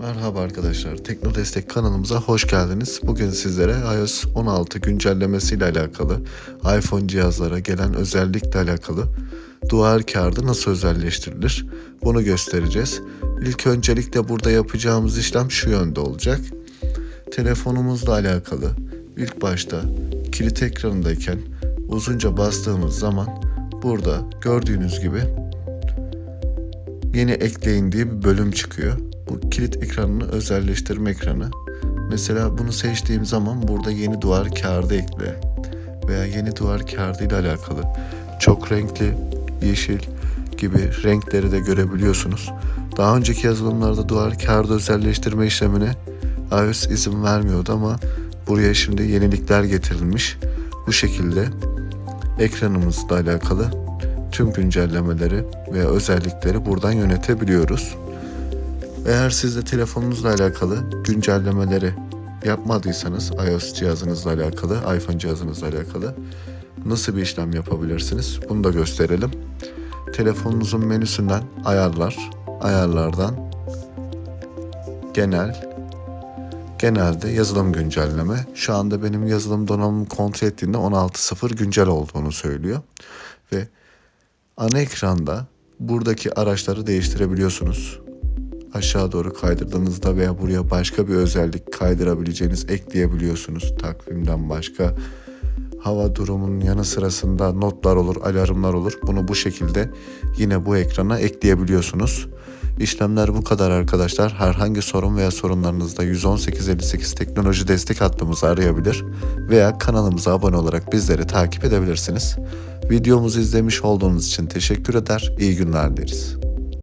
Merhaba arkadaşlar. Tekno Destek kanalımıza hoş geldiniz. Bugün sizlere iOS 16 güncellemesiyle alakalı, iPhone cihazlara gelen özellikle alakalı duvar kağıdı nasıl özelleştirilir bunu göstereceğiz. İlk öncelikle burada yapacağımız işlem şu yönde olacak. Telefonumuzla alakalı ilk başta kilit ekranındayken uzunca bastığımız zaman burada gördüğünüz gibi yeni ekleyin diye bir bölüm çıkıyor. Bu kilit ekranını özelleştirme ekranı. Mesela bunu seçtiğim zaman burada yeni duvar kağıdı ekle veya yeni duvar kağıdı ile alakalı çok renkli yeşil gibi renkleri de görebiliyorsunuz. Daha önceki yazılımlarda duvar kağıdı özelleştirme işlemine iOS izin vermiyordu ama buraya şimdi yenilikler getirilmiş. Bu şekilde ekranımızla alakalı tüm güncellemeleri ve özellikleri buradan yönetebiliyoruz. Eğer siz de telefonunuzla alakalı güncellemeleri yapmadıysanız iOS cihazınızla alakalı, iPhone cihazınızla alakalı nasıl bir işlem yapabilirsiniz? Bunu da gösterelim. Telefonunuzun menüsünden ayarlar, ayarlardan genel, genelde yazılım güncelleme. Şu anda benim yazılım donanımı kontrol ettiğinde 16.0 güncel olduğunu söylüyor. Ve ana ekranda buradaki araçları değiştirebiliyorsunuz. Aşağı doğru kaydırdığınızda veya buraya başka bir özellik kaydırabileceğiniz ekleyebiliyorsunuz. Takvimden başka hava durumunun yanı sırasında notlar olur, alarmlar olur. Bunu bu şekilde yine bu ekrana ekleyebiliyorsunuz. İşlemler bu kadar arkadaşlar. Herhangi sorun veya sorunlarınızda 11858 teknoloji destek hattımızı arayabilir veya kanalımıza abone olarak bizleri takip edebilirsiniz. Videomuzu izlemiş olduğunuz için teşekkür eder, iyi günler dileriz.